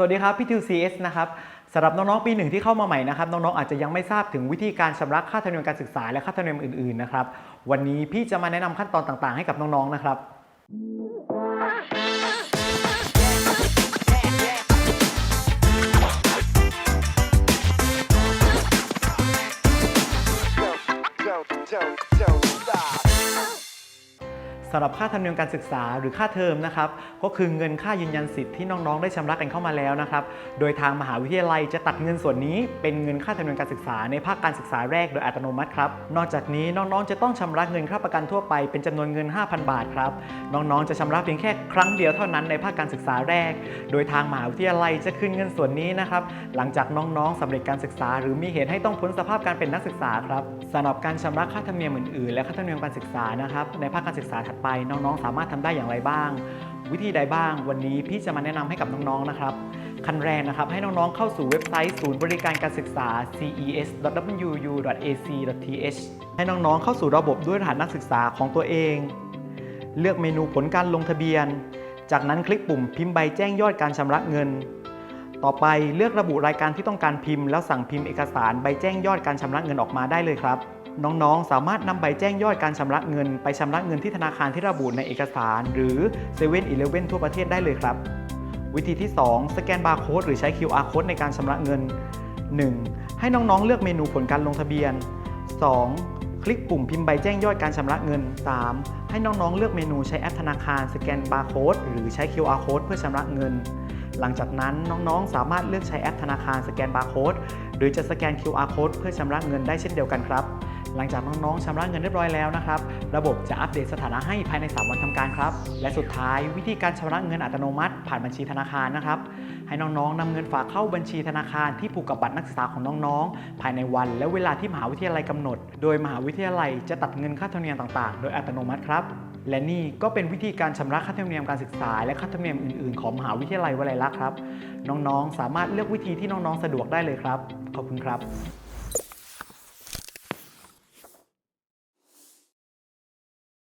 สวัสดีครับ พี่ทิว CS นะครับสำหรับน้องๆปีหนึ่งที่เข้ามาใหม่นะครับน้องๆอาจจะยังไม่ทราบถึงวิธีการชำระค่าธรรมเนียมการศึกษาและค่าธรรมเนียมอื่นๆนะครับวันนี้พี่จะมาแนะนำขั้นตอนต่างๆ ให้กับน้องๆนะครับ don't, don't, don't stop. สำหรับค่าธรรมเนียมการศึกษาหรือค่าเทอมนะครับก็คือเงินค่ายืนยันสิทธิ์ที่น้องๆได้ชำระกันเข้ามาแล้วนะครับโดยทางมหาวิทยาลัยจะตัดเงินส่วนนี้ เป็นเงินค่าธรรมเนียมการศึกษาในภาคการศึกษาแรกโดยอัตโนมัติครับนอกจากนี้น้องๆจะต้องชำระเงินค่าประกันทั่วไปเป็นจำนวนเงิน 5,000 บาทครับน้องๆจะชำระเพียงแค่ครั้งเดียวเท่านั้นในภาคการศึกษาแรก โดยทางมหาวิทยาลัยจะคืนเงินส่วนนี้นะครับหลังจากน้องๆสำเร็จการศึกษา หรือมีเหตุให้ต้องพ้นสภาพการเป็นนักศึกษาครับสำหรับการชำระค่าธรรมเนียมอื่นๆ และค่าธรรมเนียมการศึกษานะครับในภาคการศึกษาถัดไปน้องๆ สามารถทำได้อย่างไรบ้าง วิธีใดบ้าง วันนี้พี่จะมาแนะนำให้กับน้องๆนะครับขั้นแรกนะครับ ให้น้องๆเข้าสู่เว็บไซต์ศูนย์บริการการศึกษา ces.wu.ac.th ให้น้องๆเข้าสู่ระบบด้วยรหัสนักศึกษาของตัวเอง เลือกเมนูผลการลงทะเบียน จากนั้นคลิกปุ่มพิมพ์ใบแจ้งยอดการชำระเงิน ต่อไปเลือกระบุรายการที่ต้องการพิมพ์ แล้วสั่งพิมพ์เอกสารใบแจ้งยอดการชำระเงินออกมาได้เลยครับ น้องๆ สามารถนำใบแจ้งยอดการชำระเงิน ไปชำระเงินที่ธนาคารที่ระบุในเอกสาร หรือ7 e เ e ่ e อทั่วประเทศได้เลยครับ วิธีที่ 2 สแกนบาร์โค้ดหรือใช้ QR code ในการชำระเงิน 1. ให้น้องๆ เลือกเมนูผลการลงทะเบียน 2. คลิกปุ่มพิมพ์ใบแจ้งยอดการชำระเงิน 3. ให้น้องๆ เลือกเมนูใช้แอปธนาคารสแกนบาร์โค้ดหรือใช้ QR code เพื่อชำระเงิน หลังจากนั้นน้องๆ สามารถเลือกใช้แอปธนาคารสแกนบาร์โค้ดหรือจะสแกน QR code เพื่อชำระเงินได้เช่นเดียวกันครับ หลังจากน้องๆชำระเงินเรียบร้อยแล้วนะครับ ระบบจะอัปเดตสถานะให้ภายใน 3 วันทำการครับ และสุดท้ายวิธีการชำระเงินอัตโนมัติ ผ่านบัญชีธนาคารนะครับ ให้น้องๆนำเงินฝากเข้าบัญชีธนาคารที่ผูกกับบัตรนักศึกษาของน้องๆ ภายในวันและเวลาที่มหาวิทยาลัยกำหนด โดยมหาวิทยาลัยจะตัดเงินค่าธรรมเนียมต่างๆ โดยอัตโนมัติครับและนี่ก็เป็นวิธีการชำระค่าธรรมเนียมการศึกษา และค่าธรรมเนียมอื่นๆ ของมหาวิทยาลัยวลัยลักษณ์ครับ น้องๆ สามารถเลือกวิธีที่น้องๆ สะดวกได้เลยครับ ขอบคุณครับ